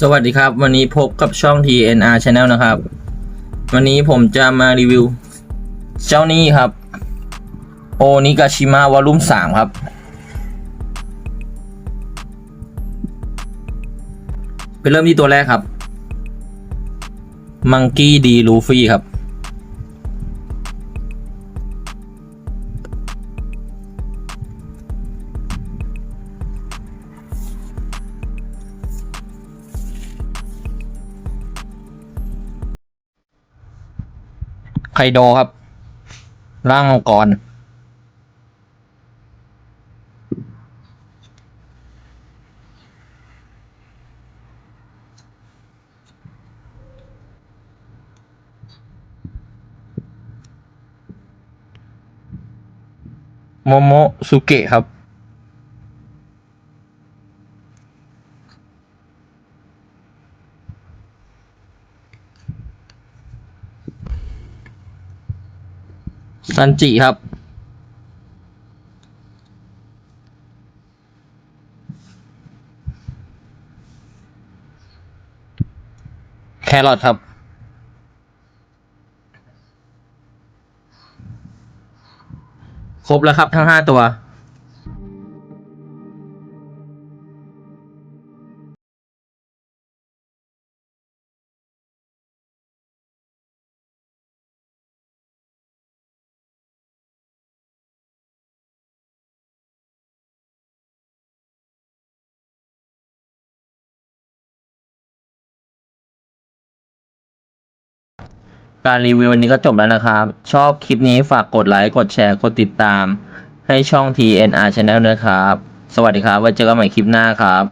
สวัสดีครับ วันนี้พบกับช่อง TNR Channel นะครับ วันนี้ผมจะมารีวิว เจ้านี้ครับ โอนิกาชิมะวอลุ่ม3ครับ ไปเริ่มที่ตัวแรกครับ มังกี้ดีลูฟี่ครับ ไคโดครับ ร่างมังกร โมโมสุเกะครับ ซันจิครับ แครอทครับ ครบแล้วครับทั้งห้าตัว การรีวิววันนี้ก็จบแล้วนะครับ ชอบคลิปนี้ฝากกดไลค์ กดแชร์ กดติดตาม ให้ช่อง TNR Channel นะครับ สวัสดีครับ ไว้เจอกันใหม่คลิปหน้าครับ